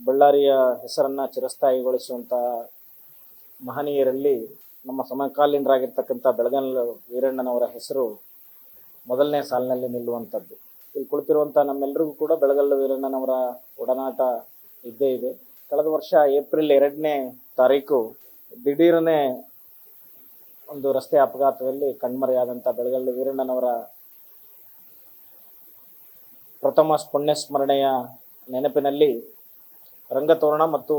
ಬಳ್ಳಾರಿಯ ಹೆಸರನ್ನ ಚಿರಸ್ಥಾಯಿಗೊಳಿಸುವಂಥ ಮಹನೀಯರಲ್ಲಿ ನಮ್ಮ ಸಮಕಾಲೀನರಾಗಿರ್ತಕ್ಕಂಥ ಬೆಳಗನಲ್ ವೀರಣ್ಣನವರ ಹೆಸರು ಮೊದಲನೇ ಸಾಲಿನಲ್ಲಿ ನಿಲ್ಲುವಂಥದ್ದು. ಇಲ್ಲಿ ಕುಳಿತಿರುವಂಥ ನಮ್ಮೆಲ್ಲರಿಗೂ ಕೂಡ ಬೆಳಗಲ್ಲು ವೀರಣ್ಣನವರ ಒಡನಾಟ ಇದ್ದೇ ಇದೆ. ಕಳೆದ ವರ್ಷ ಏಪ್ರಿಲ್ ಎರಡನೇ ತಾರೀಕು ದಿಢೀರನೇ ಒಂದು ರಸ್ತೆ ಅಪಘಾತದಲ್ಲಿ ಕಣ್ಮರೆಯಾದಂಥ ಬೆಳಗಲ್ಲು ವೀರಣ್ಣನವರ ಪ್ರಥಮ ಪುಣ್ಯಸ್ಮರಣೆಯ ನೆನಪಿನಲ್ಲಿ ರಂಗತೋರಣ ಮತ್ತು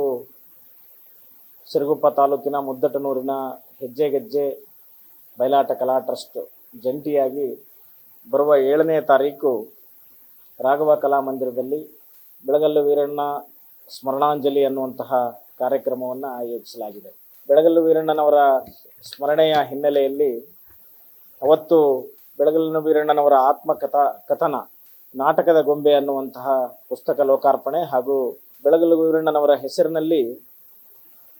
ಸಿರುಗುಪ್ಪ ತಾಲೂಕಿನ ಮುದ್ದಟನೂರಿನ ಹೆಜ್ಜೆ ಗೆಜ್ಜೆ ಬಯಲಾಟ ಕಲಾ ಟ್ರಸ್ಟ್ ಜಂಟಿಯಾಗಿ ಬರುವ ಏಳನೇ ತಾರೀಕು ರಾಘವ ಕಲಾಮಂದಿರದಲ್ಲಿ ಬೆಳಗಲ್ಲು ವೀರಣ್ಣ ಸ್ಮರಣಾಂಜಲಿ ಅನ್ನುವಂತಹ ಕಾರ್ಯಕ್ರಮವನ್ನು ಆಯೋಜಿಸಲಾಗಿದೆ. ಬೆಳಗಲ್ಲು ವೀರಣ್ಣನವರ ಸ್ಮರಣೆಯ ಹಿನ್ನೆಲೆಯಲ್ಲಿ ಅವತ್ತು ಬೆಳಗಲ್ಲು ವೀರಣ್ಣನವರ ಆತ್ಮಕಥಾ ಕಥನ ನಾಟಕದ ಗೊಂಬೆ ಅನ್ನುವಂತಹ ಪುಸ್ತಕ ಲೋಕಾರ್ಪಣೆ ಹಾಗೂ ಬೆಳಗಲ್ಲು ವೀರಣ್ಣನವರ ಹೆಸರಿನಲ್ಲಿ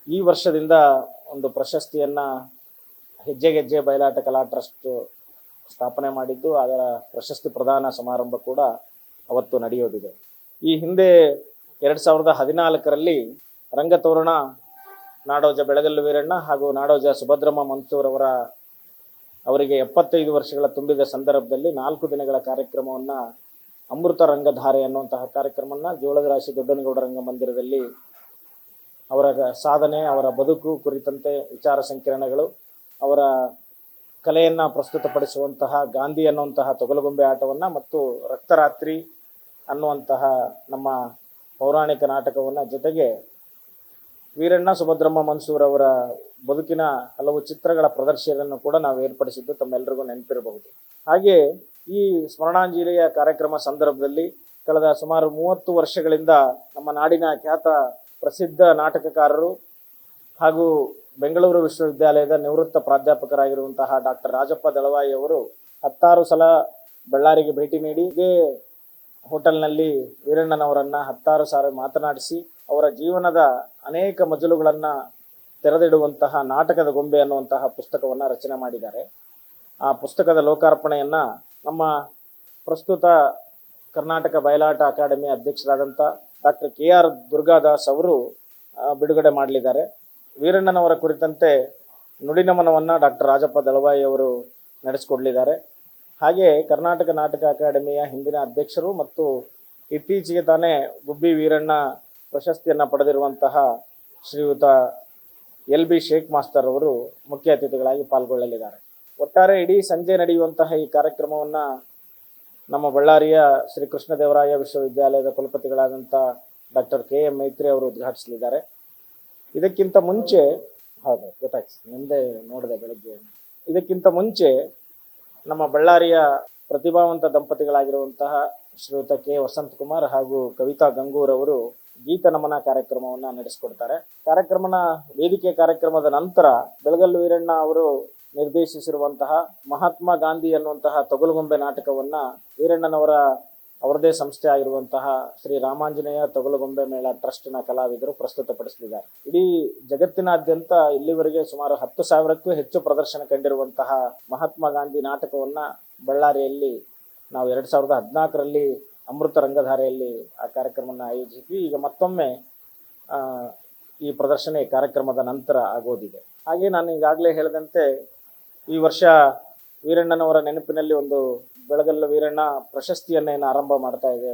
ಈ ವರ್ಷದಿಂದ ಒಂದು ಪ್ರಶಸ್ತಿಯನ್ನು ಹೆಜ್ಜೆ ಗೆಜ್ಜೆ ಬಯಲಾಟ ಕಲಾ ಟ್ರಸ್ಟ್ ಸ್ಥಾಪನೆ ಮಾಡಿದ್ದು, ಅದರ ಪ್ರಶಸ್ತಿ ಪ್ರದಾನ ಸಮಾರಂಭ ಕೂಡ ಅವತ್ತು ನಡೆಯೋದಿದೆ. ಈ ಹಿಂದೆ ಎರಡು ಸಾವಿರದ ಹದಿನಾಲ್ಕರಲ್ಲಿ ರಂಗತೋರಣ, ನಾಡೋಜ ಬೆಳಗಲ್ಲು ವೀರಣ್ಣ ಹಾಗೂ ನಾಡೋಜ ಸುಭದ್ರಮ್ಮ ಮನ್ಸೂರ್ ಅವರ ಅವರಿಗೆ ಎಪ್ಪತ್ತೈದು ವರ್ಷಗಳ ತುಂಬಿದ ಸಂದರ್ಭದಲ್ಲಿ ನಾಲ್ಕು ದಿನಗಳ ಕಾರ್ಯಕ್ರಮವನ್ನ ಅಮೃತ ರಂಗಧಾರೆ ಅನ್ನುವಂತಹ ಕಾರ್ಯಕ್ರಮವನ್ನು ಜೋಳದ ರಾಶಿ ದೊಡ್ಡನಗೌಡ ರಂಗಮಂದಿರದಲ್ಲಿ ಅವರ ಸಾಧನೆ, ಅವರ ಬದುಕು ಕುರಿತಂತೆ ವಿಚಾರ ಸಂಕಿರಣಗಳು, ಅವರ ಕಲೆಯನ್ನ ಪ್ರಸ್ತುತಪಡಿಸುವಂತಹ ಗಾಂಧಿ ಅನ್ನುವಂತಹ ತೊಗಲುಗೊಂಬೆ ಆಟವನ್ನು ಮತ್ತು ರಕ್ತರಾತ್ರಿ ಅನ್ನುವಂತಹ ನಮ್ಮ ಪೌರಾಣಿಕ ನಾಟಕವನ್ನ ಜೊತೆಗೆ ವೀರಣ್ಣ ಸುಭದ್ರಮ್ಮ ಮನ್ಸೂರ್ ಅವರ ಬದುಕಿನ ಹಲವು ಚಿತ್ರಗಳ ಪ್ರದರ್ಶನವನ್ನು ಕೂಡ ನಾವು ಏರ್ಪಡಿಸಿದ್ದು ತಮ್ಮೆಲ್ಲರಿಗೂ ನೆನಪಿರಬಹುದು. ಹಾಗೆ ಈ ಸ್ಮರಣಾಂಜಲಿಯ ಕಾರ್ಯಕ್ರಮ ಸಂದರ್ಭದಲ್ಲಿ ಕಳೆದ ಸುಮಾರು ಮೂವತ್ತು ವರ್ಷಗಳಿಂದ ನಮ್ಮ ನಾಡಿನ ಖ್ಯಾತ ಪ್ರಸಿದ್ಧ ನಾಟಕಕಾರರು ಹಾಗೂ ಬೆಂಗಳೂರು ವಿಶ್ವವಿದ್ಯಾಲಯದ ನಿವೃತ್ತ ಪ್ರಾಧ್ಯಾಪಕರಾಗಿರುವಂತಹ ಡಾಕ್ಟರ್ ರಾಜಪ್ಪ ದಳವಾಯಿ ಅವರು ಹತ್ತಾರು ಸಲ ಬಳ್ಳಾರಿಗೆ ಭೇಟಿ ನೀಡಿ ಇದೇ ಹೋಟೆಲ್ನಲ್ಲಿ ವೀರಣ್ಣನವರನ್ನ ಹತ್ತಾರು ಸಾರಿ ಮಾತನಾಡಿಸಿ, ಅವರ ಜೀವನದ ಅನೇಕ ಮಜಲುಗಳನ್ನ ತೆರೆದಿಡುವಂತಹ ನಾಟಕದ ಗೊಂಬೆ ಅನ್ನುವಂತಹ ಪುಸ್ತಕವನ್ನ ರಚನೆ ಮಾಡಿದ್ದಾರೆ. ಆ ಪುಸ್ತಕದ ಲೋಕಾರ್ಪಣೆಯನ್ನ ನಮ್ಮ ಪ್ರಸ್ತುತ ಕರ್ನಾಟಕ ಬಯಲಾಟ ಅಕಾಡೆಮಿ ಅಧ್ಯಕ್ಷರಾದಂಥ ಡಾಕ್ಟರ್ ಕೆ ಆರ್ ದುರ್ಗಾದಾಸ್ ಅವರು ಬಿಡುಗಡೆ ಮಾಡಲಿದ್ದಾರೆ. ವೀರಣ್ಣನವರ ಕುರಿತಂತೆ ನುಡಿನಮನವನ್ನು ಡಾಕ್ಟರ್ ರಾಜಪ್ಪ ದಳವಾಯಿ ಅವರು ನಡೆಸಿಕೊಡಲಿದ್ದಾರೆ. ಹಾಗೆ ಕರ್ನಾಟಕ ನಾಟಕ ಅಕಾಡೆಮಿಯ ಹಿಂದಿನ ಅಧ್ಯಕ್ಷರು ಮತ್ತು ಇತ್ತೀಚೆಗೆ ತಾನೇ ಗುಬ್ಬಿ ವೀರಣ್ಣ ಪ್ರಶಸ್ತಿಯನ್ನು ಪಡೆದಿರುವಂತಹ ಶ್ರೀಯುತ ಎಲ್ ಬಿ ಶೇಖ್ ಮಾಸ್ತರ್ ಅವರು ಮುಖ್ಯ ಅತಿಥಿಗಳಾಗಿ ಪಾಲ್ಗೊಳ್ಳಲಿದ್ದಾರೆ. ಒಟ್ಟಾರೆ ಇಡೀ ಸಂಜೆ ನಡೆಯುವಂತಹ ಈ ಕಾರ್ಯಕ್ರಮವನ್ನ ನಮ್ಮ ಬಳ್ಳಾರಿಯ ಶ್ರೀ ಕೃಷ್ಣದೇವರಾಯ ವಿಶ್ವವಿದ್ಯಾಲಯದ ಕುಲಪತಿಗಳಾದಂಥ ಡಾಕ್ಟರ್ ಕೆ ಎಂ ಮೈತ್ರಿ ಅವರು ಉದ್ಘಾಟಿಸಲಿದ್ದಾರೆ. ಇದಕ್ಕಿಂತ ಮುಂಚೆ, ಹೌದು, ಗೊತ್ತಾಯ್ತು ಮುಂದೆ ನೋಡಿದೆ ಬೆಳಗ್ಗೆ. ಇದಕ್ಕಿಂತ ಮುಂಚೆ ನಮ್ಮ ಬಳ್ಳಾರಿಯ ಪ್ರತಿಭಾವಂತ ದಂಪತಿಗಳಾಗಿರುವಂತಹ ಶ್ರೀಯುತ ಕೆ ವಸಂತ್ ಕುಮಾರ್ ಹಾಗೂ ಕವಿತಾ ಗಂಗೂರ್ ಅವರು ಗೀತ ನಮನ ಕಾರ್ಯಕ್ರಮವನ್ನ ನಡೆಸಿಕೊಡ್ತಾರೆ. ಕಾರ್ಯಕ್ರಮನ ವೇದಿಕೆ ಕಾರ್ಯಕ್ರಮದ ನಂತರ ಬೆಳಗಲ್ಲು ವೀರಣ್ಣ ಅವರು ನಿರ್ದೇಶಿಸಿರುವಂತಹ ಮಹಾತ್ಮ ಗಾಂಧಿ ಅನ್ನುವಂತಹ ತೊಗಲುಗೊಂಬೆ ನಾಟಕವನ್ನ ವೀರಣ್ಣನವರ ಅವರದೇ ಸಂಸ್ಥೆ ಆಗಿರುವಂತಹ ಶ್ರೀ ರಾಮಾಂಜನೇಯ ತೊಗಲುಗೊಂಬೆ ಮೇಳ ಟ್ರಸ್ಟ್ನ ಕಲಾವಿದರು ಪ್ರಸ್ತುತಪಡಿಸಲಿದ್ದಾರೆ. ಇಡೀ ಜಗತ್ತಿನಾದ್ಯಂತ ಇಲ್ಲಿವರೆಗೆ ಸುಮಾರು ಹತ್ತು ಸಾವಿರಕ್ಕೂ ಹೆಚ್ಚು ಪ್ರದರ್ಶನ ಕಂಡಿರುವಂತಹ ಮಹಾತ್ಮ ಗಾಂಧಿ ನಾಟಕವನ್ನ ಬಳ್ಳಾರಿಯಲ್ಲಿ ನಾವು ಎರಡು ಸಾವಿರದ ಹದಿನಾಲ್ಕರಲ್ಲಿ ಅಮೃತ ರಂಗಧಾರೆಯಲ್ಲಿ ಆ ಕಾರ್ಯಕ್ರಮವನ್ನು ಆಯೋಜಿಸಿದ್ವಿ. ಈಗ ಮತ್ತೊಮ್ಮೆ ಈ ಪ್ರದರ್ಶನ ಕಾರ್ಯಕ್ರಮದ ನಂತರ ಆಗೋದಿದೆ. ಹಾಗೆ ನಾನು ಈಗಾಗಲೇ ಹೇಳಿದಂತೆ ಈ ವರ್ಷ ವೀರಣ್ಣನವರ ನೆನಪಿನಲ್ಲಿ ಒಂದು ಬೆಳಗಲ್ಲ ವೀರಣ್ಣ ಪ್ರಶಸ್ತಿಯನ್ನ ಏನು ಆರಂಭ ಮಾಡ್ತಾ ಇದೆ